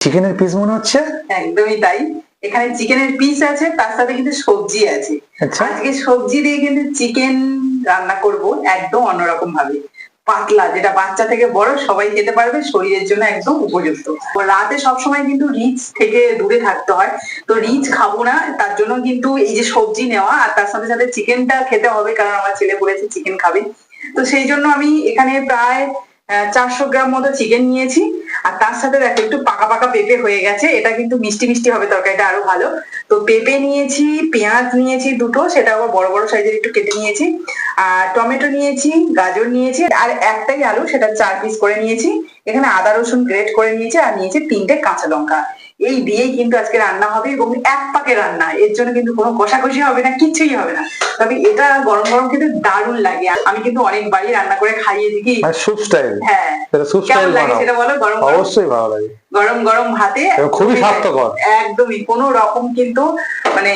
চিকেনের পিস মনে হচ্ছে? একদমই তাই। এখানে চিকেনের পিস আছে তার সাথে কিন্তু সবজি আছে। আচ্ছা। আজকে সবজি দিয়ে কিন্তু চিকেন রান্না করব একদম অন্যরকম ভাবে পাতলা যেটা বাচ্চা থেকে বড় সবাই খেতে পারবে শরীরের জন্য একদম উপযুক্ত। রাতে সবসময় কিন্তু রিচ থেকে দূরে থাকতে হয়। তো রিচ খাব না তার জন্য কিন্তু এই যে সবজি নেওয়া আর তার সাথে সাথে চিকেনটা খেতে হবে কারণ আমার ছেলে বলেছে চিকেন খাবে। তো সেই জন্য আমি এখানে প্রায় চারশো গ্রাম মতো চিকেন নিয়েছি। আর তার সাথে দেখো, একটু পাকা পাকা পেঁপে হয়ে গেছে। এটা কিন্তু মিষ্টি মিষ্টি হবে তরকারিটা আরও ভালো। তো পেঁপে নিয়েছি, পেঁয়াজ নিয়েছি দুটো, সেটা আবার বড় বড় সাইজের একটু কেটে নিয়েছি। আর টমেটো নিয়েছি, গাজর নিয়েছি, আর একটাই আলু, সেটা চার পিস করে নিয়েছি। এখানে আদা রসুন গ্রেট করে নিয়েছি, আর নিয়েছি তিনটে কাঁচা লঙ্কা। এই দিয়েই কিন্তু আজকে রান্না হবে এবং এক পাকে রান্না এর জন্য কিন্তু কোনো কষাকষি হবে না কিচ্ছুই হবে না। তবে এটা গরম গরম কিন্তু দারুণ লাগে। আমি কিন্তু অনেকবারই রান্না করে খাইয়ে দিই কি মানে স্যুপ স্টাইল হ্যাঁ। স্যুপ স্টাইল লাগে সেটা বলো? গরম গরম। অবশ্যই ভালো লাগে। গরম গরম ভাতে খুবই স্বাস্থ্যকর। একদমই। কোনো রকম কিন্তু মানে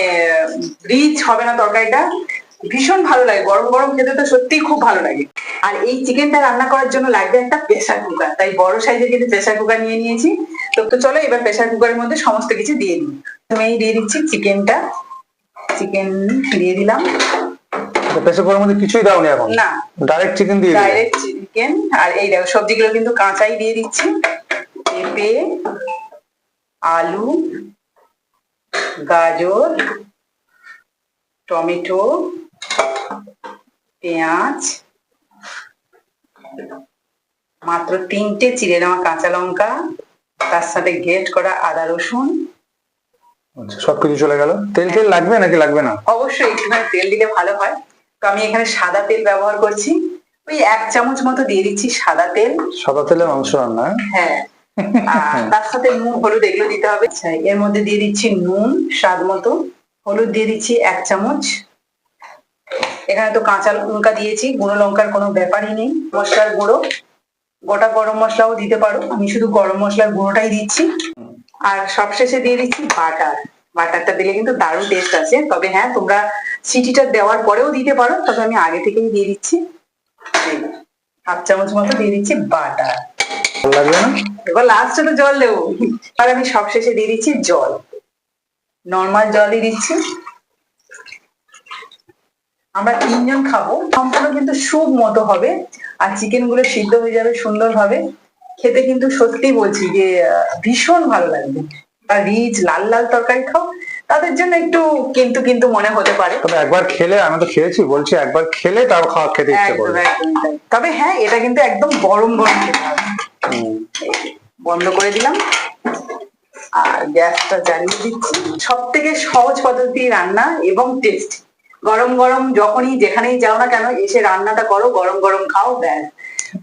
রিচ হবে না তরকারিটা। ভীষণ ভালো লাগে। গরম গরম খেতে তো সত্যিই খুব ভালো লাগে। আর এই চিকেনটা রান্না করার জন্য লাগবে একটা প্রেসার কুকার তাই বড় সাইজের কিন্তু প্রেসার কুকার নিয়ে নিয়েছি। তো তো চলো এবার প্রেসার কুকারের মধ্যে সমস্ত কিছু দিয়ে দিই। তুমি দিয়ে দিচ্ছি চিকেনটা চিকেন দিয়ে দিলাম। প্রেসার কুকারের মধ্যে কিছুই দাওনি এখন? না। ডাইরেক্ট চিকেন দিয়ে ডাইরেক্ট চিকেন আর এই দেখো সবজিগুলো কিন্তু কাঁচাই দিয়ে দিচ্ছি। পেঁপে আলু গাজর টমেটো পেঁয়াজ মাত্র তিনটে চিড়ে নেওয়া কাঁচা লঙ্কা। তার সাথে গ্রেট করা আদা রসুন। আচ্ছা, সবকিছু চলে গেল। তেল তেল লাগবে নাকি লাগবে না? অবশ্যই একটুখানি তেল দিলে ভালো হয়। তো আমি এখানে সাদা তেল ব্যবহার করছি। ওই এক চামচ মতো দিয়ে দিচ্ছি সাদা তেল। সাদা তেলে মাংস রান্না হ্যাঁ? হ্যাঁ। তার সাথে নুন হলুদ এগুলো দিতে হবে। আচ্ছা, এর মধ্যে দিয়ে দিচ্ছি নুন স্বাদ মতো। হলুদ দিয়ে দিচ্ছি এক চামচ। এখানে তো কাঁচা লঙ্কা দিয়েছি গুঁড়ো লঙ্কার কোনো ব্যাপারই নেই। মশলার গুঁড়ো। গোটা গরম মশলাও দিতে পারো। আমি শুধু গরম মশলার গুঁড়োটাই দিচ্ছি। আর সবশেষে দিয়ে দিচ্ছি বাটার। বাটারটা দিলে কিন্তু দারুণ টেস্ট আছে তবে হ্যাঁ তোমরা সিটিটা দেওয়ার পরেও দিতে পারো তবে আমি আগে থেকেই দিয়ে দিচ্ছি। হাফ চামচ মতো দিয়ে দিচ্ছি বাটার। লাগবে না? এবার লাস্টে তো জল দেবো। আর আমি সবশেষে দিয়ে দিচ্ছি জল। নর্মাল জলই দিচ্ছি। আমরা তিনজন খাব। সম্পূর্ণ কিন্তু স্যুপ মতো হবে। আর চিকেনগুলো সিদ্ধ হয়ে যাবে সুন্দরভাবে। খেতে কিন্তু সত্যি বলছি যে ভীষণ ভালো লাগবে। আর রিচ লাল লাল তরকারি খাও। তাদের জন্য একটু কিন্তু কিন্তু মনে হতে পারে। তবে একবার খেলে আমি তো খেয়েছি বলছি একবার খেলে তার খাওয়া খেতে ইচ্ছে করবে। তবে হ্যাঁ এটা কিন্তু একদম গরম গরম খেতে হবে। বন্ধ করে দিলাম। আর গ্যাসটা জ্বালিয়ে দিচ্ছি। সব থেকে সহজ পদ্ধতি রান্না এবং টেস্ট গরম গরম যখনই যেখানেই যাও না কেন এসে রান্নাটা করো গরম গরম খাও ব্যাস।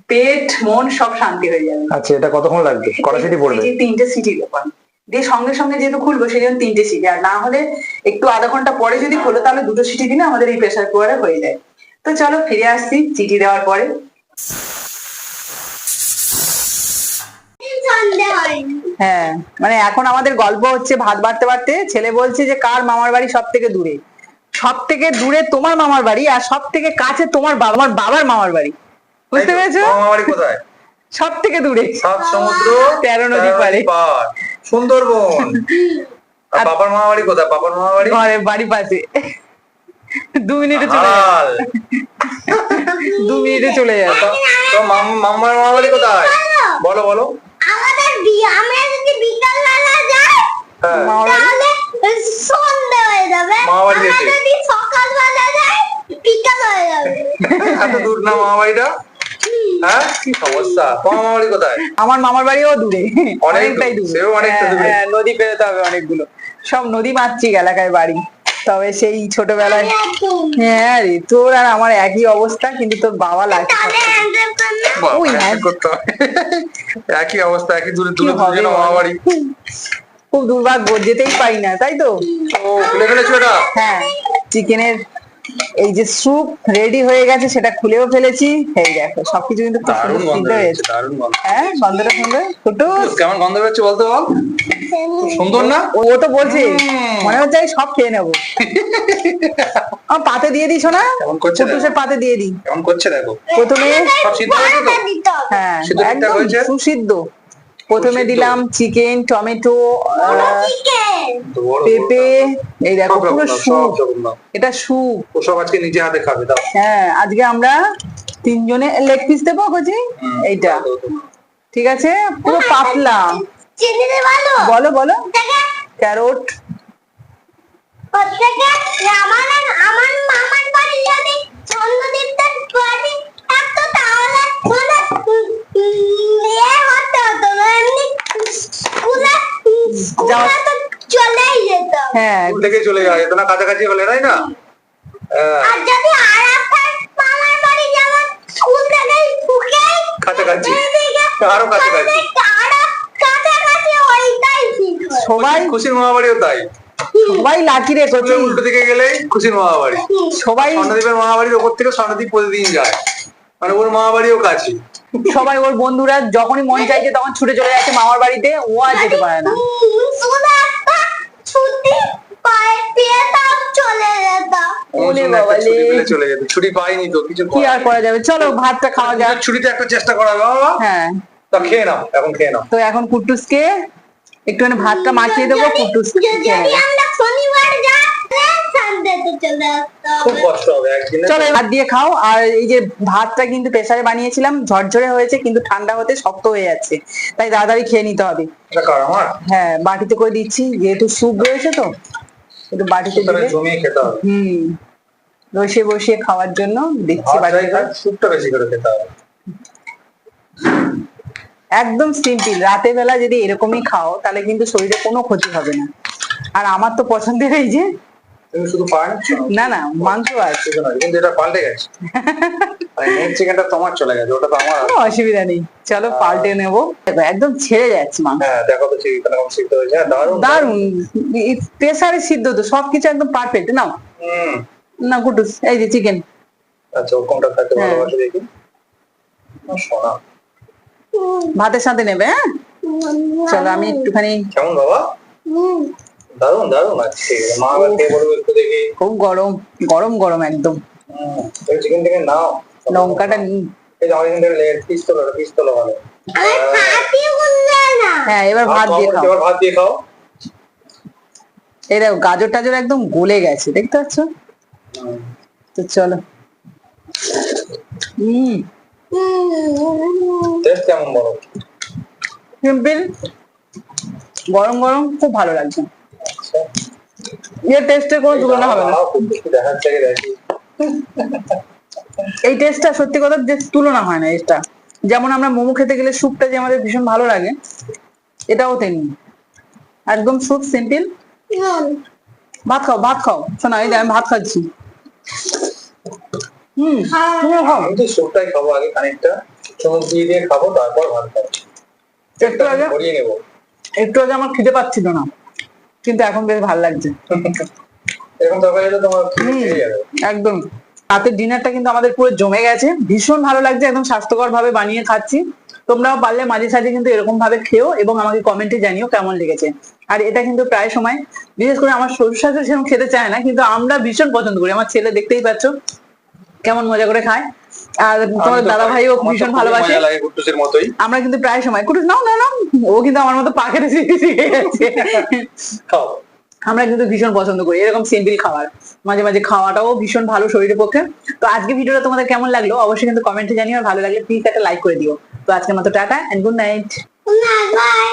পেট মন সব শান্তি হয়ে যাবে। আচ্ছা এটা কতক্ষণ লাগবে? কটা সিটি পড়বে? তিনটে সিটি ব্যাপার। দিয়ে সঙ্গে সঙ্গে যেহেতু খুলবো সেই জন্য তিনটে সিটি। আর না হলে একটু আধা ঘণ্টা পরে যদি খোলো তাহলে দুটো সিটি দিলে আমাদের এই প্রেসার কুকারে হয়ে যায়। তো চলো ফিরে আসছি চিঠি দেওয়ার পরে। হ্যাঁ মানে এখন আমাদের গল্প হচ্ছে ভাত বাড়তে বাড়তে। ছেলে বলছে যে কার মামার বাড়ি সব থেকে দূরে? সব থেকে দূরে তোমার মামার বাড়ি আর সব থেকে কাছে তোমার বাবা আমার বাবার মামার বাড়ি। বুঝতে পেরেছ? মামাবাড়ি কোথায়? সব থেকে দূরে। সাত সমুদ্র তেরো নদী পারে। সুন্দরবন। আর আর- বাবার মামাবাড়ি কোথায়? বাবার মামাবাড়ি ঘরে বাড়ি পাশে। দু মিনিটে চলে যাবে দু মিনিটে চলে যাবে তো মাম- মামার মামাবাড়ি কোথায়? বলো বলো। আমাদের বিয়ে আমরা যদি বিকাল বেলা যাই হ্যাঁ। বাড়ি? তাহলে সন্ধ্যা হয়ে যাবে আমরা যদি সকাল যাই বিকাল হয়ে যাবে এত দূর না মামাবাড়িটা? হ্যাঁ? কি সমস্যা? তোমার মামাবাড়ি কোথায়? আমার মামার বাড়িও দূরে। অনেকটাই দূরে। সেও অনেকটা দূরে। নদী পেরোতে হবে অনেকগুলো। সব নদী মাতৃক এলাকায় বাড়ি। তবে সেই ছোটবেলায় হ্যাঁ রে তোর আর আমার একই অবস্থা কিন্তু তোর বাবা বাবা, একই অবস্থা একই দূরে দূরে দুজনে মামাবাড়ি। খুব দুর্ভাগ্য যেতেই পারি না তাই তো? হ্যাঁ চিকেনের এই যে স্যুপ রেডি হয়ে গেছে সেটা খুলেও ফেলেছি। এই দেখো সবকিছু কিন্তু খুব সুন্দর সিদ্ধ হয়েছে হ্যাঁ গন্ধটা সুন্দর। ফুটুস কেমন গন্ধ বেরোচ্ছে বলতে বল? সুন্দর না? ও তো বলছে মনে হচ্ছে আমি সব খেয়ে নেব। আমার পাতে দিয়ে দিস না কেমন করছে দেখো। ফুটুসের পাতে দিয়ে দিই। কেমন করছে দেখো? প্রথমে সব সিদ্ধ হয়েছে তো? হ্যাঁ সিদ্ধ একদম হয়েছে? সুসিদ্ধ। প্রথমে দিলাম চিকেন টমেটো পেঁপে এই দেখো পুরো স্যুপ এটা স্যুপ ও সব আজকে নিজে হাতে খাবে দাও। হ্যাঁ আজকে আমরা তিনজনে লেগ পিস দেবো কচি? এইটা। ঠিক আছে? পুরো পাতলা। চিনি দিয়ে ভালো। বলো বলো। ক্যারোট প্রত্যেকে আমার আমার মামার বাড়ি যদি জন্মদিনটা করে থাকতো তাহলে মানে উম, উম, ইয়ে হতে হতো না এমনি স্কুলে স্কুলে তো চলেই যেত থেকে চলে যাওয়া যেত না কাছাকাছি হলে তাই না? হ্যাঁ, কাছাকাছি। আরও কাছাকাছি। সবাই খুশির তাই। সবাই লাকি রে কচি উল্টো দিকে গেলেই খুশির মামা বাড়ি সবাই ওপর থেকে প্রতিদিন যায়। মানে ওর কাছে। সবাই ওর বন্ধুরা যখনই মন চাইছে তখন ছুটে চলে যাচ্ছে মামার বাড়িতে ও আর যেতে পারে না। উম, শুধু একটা ছুটি পায়ে পেয়ে তাও চলে যেতাম ওলে সুন্দর একটা বাবালে। ছুটি পেলে চলে যেত ছুটি পাইনি তো কিছু কি আর করা যাবে? চলো ভাতটা খাওয়া যাক। ছুটিতে একটা চেষ্টা করা বাবা হ্যাঁ। তা খেয়ে নাও এখন খেয়ে নাও। তো এখন কুট্টুসকে একটুখানি ভাতটা মাখিয়ে দেবো কুট্টুস যদি- যদি আমরা শনিবার যাই সানডেতে চলে আসতাম। খুব কষ্ট হবে একদিনে চলো ভাত দিয়ে খাও। আর এই যে ভাতটা কিন্তু প্রেসারে বানিয়েছিলাম ঝরঝরে হয়েছে কিন্তু ঠান্ডা হতে শক্ত হয়ে যাচ্ছে। তাই তাড়াতাড়ি খেয়ে নিতে হবে। এটা কার আমার। হ্যাঁ বাটিতে করে দিচ্ছি যেহেতু স্যুপ রয়েছে তো। একটু বাটিতে দিলে? জমিয়ে খেতে হবে। হুম। বসে বসে খাওয়ার জন্য দিচ্ছি বাটিতে। স্যুপটা বেশি করে খেতে হবে। একদম সিম্পল রাতে বেলা যদি এরকমই খাও তাহলে কিন্তু শরীরে কোনো ক্ষতি হবে না। আর আমার তো পছন্দের এই যে শুধু পান না না মাংস আছে। কিন্তু এটা পাল্টে গেছে। চিকেনটা তোমার চলে গেছে ওটা তো আমার কোনো অসুবিধা নেই। চলো পাল্টে নেব। একদম ছেড়ে যাচ্ছে মাংস। হ্যাঁ দেখো তো চিকেন কেমন সিদ্ধ হয়েছে। হ্যাঁ দারুণ প্রেসারে সিদ্ধ তো সবকিছু একদম পারফেক্ট নাও। না কুটুস এই যে চিকেন আচ্ছা কোনটা হ্যাঁ। ভালোবাসে দেখি। সোনা। ভাতের সাথে নেবে হ্যাঁ? চলো আমি একটুখানি কেমন বাবা। দারুণ দারুণ আছে মা আবার খেয়ে বলব একটু দেখি। খুব গরম গরম গরম একদম। চিকেন থেকে নাও। লঙ্কাটা নিই। এই যে আমার এখান থেকে লেগ পিস তোলো পিস তোলো ভালো। আমি না। হ্যাঁ এবার ভাত দিয়ে খাও। এবার ভাত দিয়ে খাও। এই দেখো গাজর টাজর একদম গলে গেছে দেখতে পাচ্ছ? তো চলো। হম টেস্ট কেমন বলো? সিম্পল। গরম গরম খুব ভালো লাগছে। এর টেস্টের কোনো তুলনা হবে না। এই টেস্টটা সত্যি কথা যে তুলনা হয় না এটা যেমন আমরা মোমো খেতে গেলে স্যুপটা যে আমাদের ভীষণ ভালো লাগে এটাও তেমনি। একদম স্যুপ সিম্পল। ভাত খাও ভাত খাও। শোনা এই আমি ভাত খাচ্ছি। হুম তুমিও খাও। আমি তো স্যুপটাই খাব আগে খানিকটা। চুমুক দিয়ে দিয়ে খাব তারপর ভাত খাব। একটু আগে একটু আগে আমার খিদে পাচ্ছিল না। কিন্তু এখন বেশ ভালো লাগছে। এরকম তরকারি হলে তোমার একদম। রাতের ডিনারটা কিন্তু আমাদের পুরো জমে গেছে। ভীষণ ভালো লাগছে একদম স্বাস্থ্যকর ভাবে বানিয়ে খাচ্ছি। তোমরাও পারলে মাঝে সাঝে কিন্তু এরকম ভাবে খেও এবং আমাকে কমেন্টে জানিও কেমন লেগেছে। আর এটা কিন্তু প্রায় সময়। বিশেষ করে আমার শ্বশুর শাশুড়ি সেরকম খেতে চায় না কিন্তু আমরা ভীষণ পছন্দ করি। আমার ছেলে দেখতেই পাচ্ছ কেমন মজা করে খায়। আর তোমার দাদা। ভাইও ভীষণ ভালোবাসে। আমরা কিন্তু প্রায় সময় কুটুস নাও না নাও। ও কিন্তু আমার মতো পাখের শিখে গেছে আমরা কিন্তু ভীষণ পছন্দ করি। এরকম সিম্পল খাবার। মাঝে মাঝে খাওয়াটাও ভীষণ ভালো শরীরের পক্ষে। তো আজকে ভিডিওটা তোমাদের কেমন লাগল? অবশ্যই কিন্তু কমেন্টে জানিও। আর ভালো লাগলে প্লিজ একটা লাইক করে দিও। তো আজকের মতো tata and good night bye